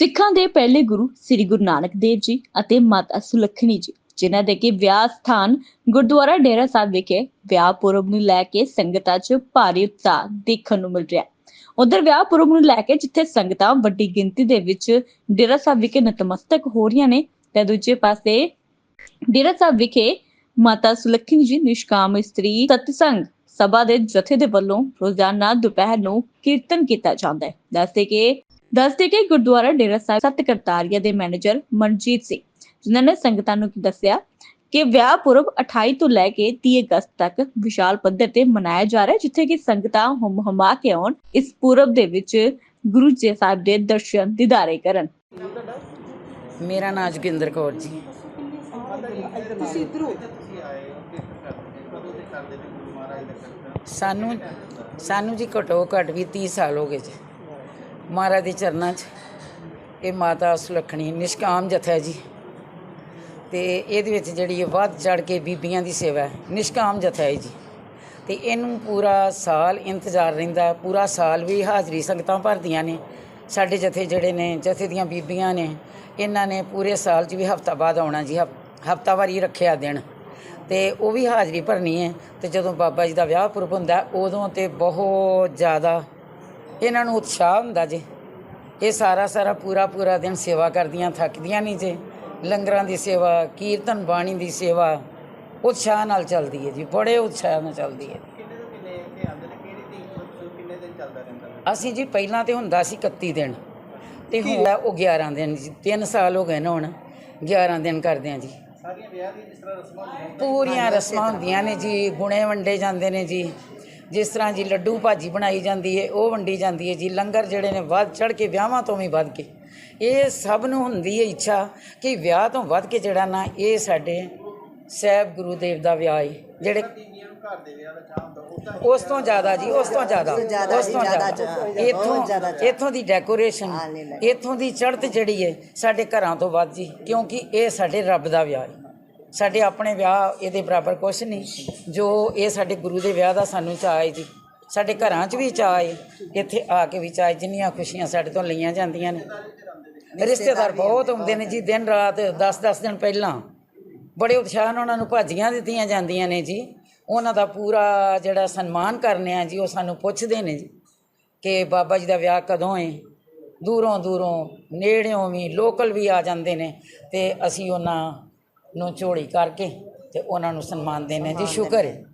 ਸਿੱਖਾਂ ਦੇ ਪਹਿਲੇ ਗੁਰੂ ਸ੍ਰੀ ਗੁਰੂ ਨਾਨਕ ਦੇਵ ਜੀ ਅਤੇ ਮਾਤਾ ਸੁਲੱਖਣੀ ਜੀ, ਜਿਨ੍ਹਾਂ ਦੇ ਕਿ ਵਿਆਹ ਸਥਾਨ ਗੁਰਦੁਆਰਾ ਡੇਰਾ ਸਾਹਿਬ ਵਿਖੇ ਵਿਆਹ ਪੁਰਬ ਨੂੰ ਲੈ ਕੇ ਸੰਗਤਾਂ 'ਚ ਭਾਰੀ ਉਤਸ਼ਾਹ ਦੇਖਣ ਨੂੰ ਮਿਲ ਰਿਹਾ। ਉਧਰ ਵਿਆਹ ਪੁਰਬ ਨੂੰ ਲੈ ਕੇ ਜਿੱਥੇ ਸੰਗਤਾਂ ਵੱਡੀ ਗਿਣਤੀ ਦੇ ਵਿੱਚ ਡੇਰਾ ਸਾਹਿਬ ਵਿਖੇ ਨਤਮਸਤਕ ਹੋ ਰਹੀਆਂ ਨੇ, ਤੇ ਦੂਜੇ ਪਾਸੇ ਡੇਰਾ ਸਾਹਿਬ ਵਿਖੇ ਮਾਤਾ ਸੁਲੱਖਣੀ ਜੀ, ਨਿਸ਼ਕਾਮ ਇਸਤਰੀ ਸਤਸੰਗ ਸਭਾ ਦੇ ਜਥੇ ਦੇ ਵੱਲੋਂ ਰੋਜ਼ਾਨਾ ਦੁਪਹਿਰ ਨੂੰ ਕੀਰਤਨ ਕੀਤਾ ਜਾਂਦਾ ਹੈ। ਦੱਸਦੇ ਕਿ ਦੱਸਦੇ ਕਿ ਗੁਰਦੁਆਰਾ ਡੇਰਾ ਸਾਹਿਬ ਸਤ ਕਰਤਾਰੀਆ ਦੇ ਮੈਨੇਜਰ ਮਨਜੀਤ ਸਿੰਘ ਜਿਨ੍ਹਾਂ ਨੇ ਸੰਗਤਾਂ ਨੂੰ ਦੱਸਿਆ ਕਿ ਵਿਆਹ ਪੁਰਬ 28 ਤੋਂ ਲੈ ਕੇ 30 ਅਗਸਤ ਤੱਕ ਵਿਸ਼ਾਲ ਪੱਧਰ ਤੇ ਮਨਾਇਆ ਜਾ ਰਿਹਾ ਹੈ ਜਿੱਥੇ ਕਿ ਸੰਗਤਾਂ ਹਮ ਹਮਾ ਕੇ ਆਉਣ ਇਸ ਪੁਰਬ ਦੇ ਵਿੱਚ ਗੁਰੂ ਜੀ ਸਾਹਿਬ ਦੇ ਦਰਸ਼ਨ ਦਿਦਾਰੇ ਕਰਨ। ਮੇਰਾ ਨਾਮ ਜੋਗਿੰਦਰ ਕੌਰ ਜੀ। ਸਾਨੂੰ ਸਾਨੂੰ ਜੀ ਘਟੋ ਘੱਟ ਵੀ 30 ਸਾਲ ਹੋ ਗਏ ਜੀ। ਮਹਾਰਾਜ ਦੇ ਚਰਨਾਂ 'ਚ। ਇਹ ਮਾਤਾ ਸੁਲੱਖਣੀ, ਨਿਸ਼ਕਾਮ ਜਥਾ ਜੀ। ਤੇ ਇਹਦੇ ਵਿੱਚ ਜਿਹੜੀ ਇਹ ਵੱਧ ਚੜ ਕੇ ਬੀਬੀਆਂ ਦੀ ਸੇਵਾ ਹੈ, ਨਿਸ਼ਕਾਮ ਜਥਾ ਹੈ ਜੀ। ਤੇ ਇਹਨੂੰ ਪੂਰਾ ਸਾਲ ਇੰਤਜ਼ਾਰ ਰਹਿੰਦਾ, ਪੂਰਾ ਸਾਲ ਵੀ ਹਾਜ਼ਰੀ ਸੰਗਤਾਂ ਭਰਦੀਆਂ ਨੇ। ਸਾਡੇ ਜਥੇ ਜਿਹੜੇ ਨੇ, ਜਥੇ ਦੀਆਂ ਬੀਬੀਆਂ ਨੇ, ਇਹਨਾਂ ਨੇ ਪੂਰੇ ਸਾਲ 'ਚ ਵੀ ਹਫਤਾ ਬਾਅਦ ਆਉਣਾ ਜੀ ਹਫਤਾਵਾਰੀ ਰੱਖਿਆ ਦਿਨ। ਤੇ ਉਹ ਵੀ ਹਾਜ਼ਰੀ ਭਰਨੀ ਹੈ। ਤੇ ਜਦੋਂ ਬਾਬਾ ਜੀ ਦਾ ਵਿਆਹ ਪੁਰਬ ਹੁੰਦਾ, ਉਦੋਂ ਤੇ ਬਹੁਤ ਜ਼ਿਆਦਾ ਇਹਨਾਂ ਨੂੰ ਉਤਸ਼ਾਹ ਹੁੰਦਾ ਜੀ। ਇਹ ਸਾਰਾ ਸਾਰਾ ਪੂਰਾ ਪੂਰਾ ਦਿਨ ਸੇਵਾ ਕਰਦੀਆਂ ਥੱਕਦੀਆਂ ਨਹੀਂ ਜੇ। ਲੰਗਰਾਂ ਦੀ ਸੇਵਾ ਕੀਰਤਨ ਬਾਣੀ ਦੀ ਸੇਵਾ ਉਤਸ਼ਾਹ ਨਾਲ ਚੱਲਦੀ ਹੈ ਜੀ ਬੜੇ ਉਤਸ਼ਾਹ ਨਾਲ ਚੱਲਦੀ ਹੈ? ਅਸੀਂ ਜੀ ਪਹਿਲਾਂ ਤੇ ਹੁੰਦਾ ਸੀ 31 ਦਿਨ ਤੇ ਹੁਣ ਉਹ 11 ਦਿਨ ਜੀ 3 ਸਾਲ ਹੋ ਗਏ ਨੇ ਹੁਣ 11 ਦਿਨ ਕਰਦੇ ਆ ਜੀ। ਸਾਰੀਆਂ ਵਿਆਹ ਦੀ ਜਿਸ ਤਰ੍ਹਾਂ ਰਸਮਾਂ ਪੂਰੀਆਂ ਰਸਮਾਂ ਹੁੰਦੀਆਂ ਨੇ ਜੀ ਗੁਣੇ ਵੰਡੇ ਜਾਂਦੇ ਨੇ ਜੀ। ਜਿਸ ਤਰ੍ਹਾਂ ਜੀ ਲੱਡੂ ਭਾਜੀ ਬਣਾਈ ਜਾਂਦੀ ਹੈ ਉਹ ਵੰਡੀ ਜਾਂਦੀ ਹੈ ਜੀ ਲੰਗਰ ਜਿਹੜੇ ਨੇ ਵੱਧ ਚੜ ਕੇ ਵਿਆਹਾਂ ਤੋਂ ਵੀ ਵੱਧ ਕੇ। ਇਹ ਸਭ ਨੂੰ ਹੁੰਦੀ ਹੈ ਇੱਛਾ ਕਿ ਵਿਆਹ ਤੋਂ ਵੱਧ ਕੇ ਜਿਹੜਾ ਨਾ ਇਹ ਸਾਡੇ ਸਹਿਬ ਗੁਰੂ ਦੇਵ ਦਾ ਵਿਆਹ ਹੈ ਜਿਹੜੇ ਉਸ ਤੋਂ ਜ਼ਿਆਦਾ ਜੀ ਉਸ ਤੋਂ ਜ਼ਿਆਦਾ ਉਸ ਤੋਂ ਜ਼ਿਆਦਾ ਇਥੋਂ ਇਥੋਂ ਦੀ ਡੈਕੋਰੇਸ਼ਨ ਇਥੋਂ ਦੀ ਚੜ੍ਹਤ ਜਿਹੜੀ ਹੈ ਸਾਡੇ ਘਰਾਂ ਤੋਂ ਵੱਧ ਜੀ ਕਿਉਂਕਿ ਇਹ ਸਾਡੇ ਰੱਬ ਦਾ ਵਿਆਹ ਹੈ ਸਾਡੇ ਆਪਣੇ ਵਿਆਹ ਇਹਦੇ ਬਰਾਬਰ ਕੁਝ ਨਹੀਂ। ਜੋ ਇਹ ਸਾਡੇ ਗੁਰੂ ਦੇ ਵਿਆਹ ਦਾ ਸਾਨੂੰ ਚਾਅ ਹੈ ਜੀ। ਸਾਡੇ ਘਰਾਂ 'ਚ ਵੀ ਚਾਅ ਹੈ ਇੱਥੇ ਆ ਕੇ ਵੀ ਚਾਅ ਹੈ। ਜਿੰਨੀਆਂ ਖੁਸ਼ੀਆਂ ਸਾਡੇ ਤੋਂ ਲਈਆਂ ਜਾਂਦੀਆਂ ਨੇ। ਰਿਸ਼ਤੇਦਾਰ ਬਹੁਤ ਆਉਂਦੇ ਨੇ ਜੀ। ਦਿਨ ਰਾਤ 10-10 ਦਿਨ ਪਹਿਲਾਂ ਬੜੇ ਉਤਸ਼ਾਹ ਨਾਲ ਉਹਨਾਂ ਨੂੰ ਭਾਜੀਆਂ ਦਿੱਤੀਆਂ ਜਾਂਦੀਆਂ ਨੇ ਜੀ। ਉਹਨਾਂ ਦਾ ਪੂਰਾ ਜਿਹੜਾ ਸਨਮਾਨ ਕਰਨੇ ਆ ਜੀ ਉਹ ਸਾਨੂੰ ਪੁੱਛਦੇ ਨੇ ਜੀ ਕਿ ਬਾਬਾ ਜੀ ਦਾ ਵਿਆਹ ਕਦੋਂ ਹੈ ਦੂਰੋਂ ਦੂਰੋਂ ਨੇੜਿਓਂ ਵੀ ਲੋਕਲ ਵੀ ਆ ਜਾਂਦੇ ਨੇ ਤੇ ਅਸੀਂ ਉਹਨਾਂ ਨੂੰ ਝੋਲੀ ਕਰਕੇ ਤੇ ਉਹਨਾਂ ਨੂੰ ਸਨਮਾਨ ਦੇਣੇ ਜੀ ਸ਼ੁਕਰ ਹੈ।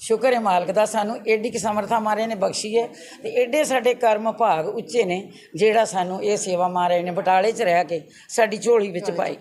ਸ਼ੁਕਰ ਹੈ। ਮਾਲਕ ਦਾ ਸਾਨੂੰ ਏਡੀ ਕਿ ਸਮਰਥਾ ਮਾਰੇ ਨੇ ਬਖਸ਼ੀ ਹੈ ਤੇ ਏਡੇ ਸਾਡੇ ਕਰਮ ਭਾਗ ਉੱਚੇ ਨੇ ਜਿਹੜਾ ਸਾਨੂੰ ਇਹ ਸੇਵਾ ਮਾਰੇ ਨੇ ਬਟਾਲੇ 'ਚ ਰਹਿ ਕੇ ਸਾਡੀ ਝੋਲੀ ਵਿੱਚ ਪਾਈ।